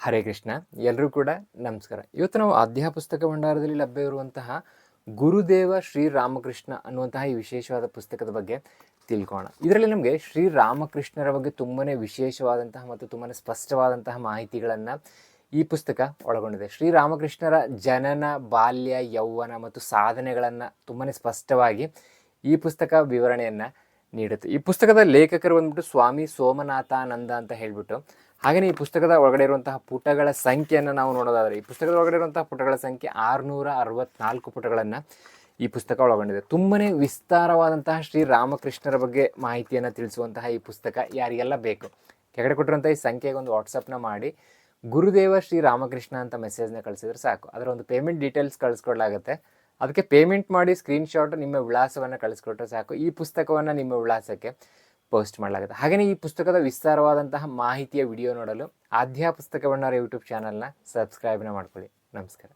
ಹರೇ ಕೃಷ್ಣ. ಎಲ್ಲರೂ ಕೂಡ ನಮಸ್ಕಾರ. ಇವತ್ತು ನಾವು ಅಧ್ಯಾಯ ಪುಸ್ತಕ ಭಂಡಾರದಲ್ಲಿ ಲಭ್ಯವಿರುವಂತಹ ಗುರುದೇವ ಶ್ರೀರಾಮಕೃಷ್ಣ ಅನ್ನುವಂತಹ ಈ ವಿಶೇಷವಾದ ಪುಸ್ತಕದ ಬಗ್ಗೆ ತಿಳ್ಕೋಣ ಇದರಲ್ಲಿ ನಮಗೆ ಶ್ರೀರಾಮಕೃಷ್ಣರ ಬಗ್ಗೆ ತುಂಬನೇ ವಿಶೇಷವಾದಂತಹ ಮತ್ತು ತುಂಬನೇ ಸ್ಪಷ್ಟವಾದಂತಹ ಮಾಹಿತಿಗಳನ್ನು ಈ ಪುಸ್ತಕ ಒಳಗೊಂಡಿದೆ. ಶ್ರೀರಾಮಕೃಷ್ಣರ ಜನನ, ಬಾಲ್ಯ, ಯೌವನ ಮತ್ತು ಸಾಧನೆಗಳನ್ನು ತುಂಬಾ ಸ್ಪಷ್ಟವಾಗಿ ಈ ಪುಸ್ತಕ ವಿವರಣೆಯನ್ನು ನೀಡುತ್ತೆ. ಈ ಪುಸ್ತಕದ ಲೇಖಕರು ಬಂದ್ಬಿಟ್ಟು ಸ್ವಾಮಿ ಸೋಮನಾಥಾನಂದ ಅಂತ ಹೇಳಿಬಿಟ್ಟು ಹಾಗೆಯೇ ಈ ಪುಸ್ತಕದ ಒಳಗಡೆ ಇರುವಂತಹ ಪುಟಗಳ ಸಂಖ್ಯೆಯನ್ನು ನಾವು ನೋಡೋದಾದರೆ, ಈ ಪುಸ್ತಕದ ಒಳಗಡೆ ಇರುವಂತಹ ಪುಟಗಳ ಸಂಖ್ಯೆ ಆರುನೂರ ಅರವತ್ನಾಲ್ಕು ಪುಟಗಳನ್ನು ಈ ಪುಸ್ತಕ ಒಳಗೊಂಡಿದೆ. ತುಂಬನೇ ವಿಸ್ತಾರವಾದಂತಹ ಶ್ರೀರಾಮಕೃಷ್ಣರ ಬಗ್ಗೆ ಮಾಹಿತಿಯನ್ನು ತಿಳಿಸುವಂತಹ ಈ ಪುಸ್ತಕ ಯಾರಿಗೆಲ್ಲ ಬೇಕು? ಕೆಳಗಡೆ ಕೊಟ್ಟಿರುವಂಥ ಈ ಸಂಖ್ಯೆಗೆ ಒಂದು ವಾಟ್ಸಪ್ನ ಮಾಡಿ, ಗುರುದೇವ ಶ್ರೀರಾಮಕೃಷ್ಣ ಅಂತ ಮೆಸೇಜ್ನ ಕಳಿಸಿದ್ರೆ ಸಾಕು. ಅದರ ಒಂದು ಪೇಮೆಂಟ್ ಡೀಟೇಲ್ಸ್ ಕಳಿಸ್ಕೊಡ್ಲಾಗುತ್ತೆ. ಅದಕ್ಕೆ ಪೇಮೆಂಟ್ ಮಾಡಿ ಸ್ಕ್ರೀನ್ಶಾಟ್ ನಿಮ್ಮ ವಿಳಾಸವನ್ನು ಕಳಿಸ್ಕೊಟ್ರೆ ಸಾಕು. ಈ ಪುಸ್ತಕವನ್ನು ನಿಮ್ಮ ವಿಳಾಸಕ್ಕೆ ಪೋಸ್ಟ್ ಮಾಡಲಾಗುತ್ತೆ. ಹಾಗೆಯೇ ಈ ಪುಸ್ತಕದ ವಿಸ್ತಾರವಾದಂತಹ ಮಾಹಿತಿಯ ವಿಡಿಯೋ ನೋಡಲು ಆದ್ಯಾ ಪುಸ್ತಕ ಭಂಡಾರ ಯೂಟ್ಯೂಬ್ ಚಾನಲ್ನ ಸಬ್ಸ್ಕ್ರೈಬ್ನ ಮಾಡ್ಕೊಳ್ಳಿ. ನಮಸ್ಕಾರ.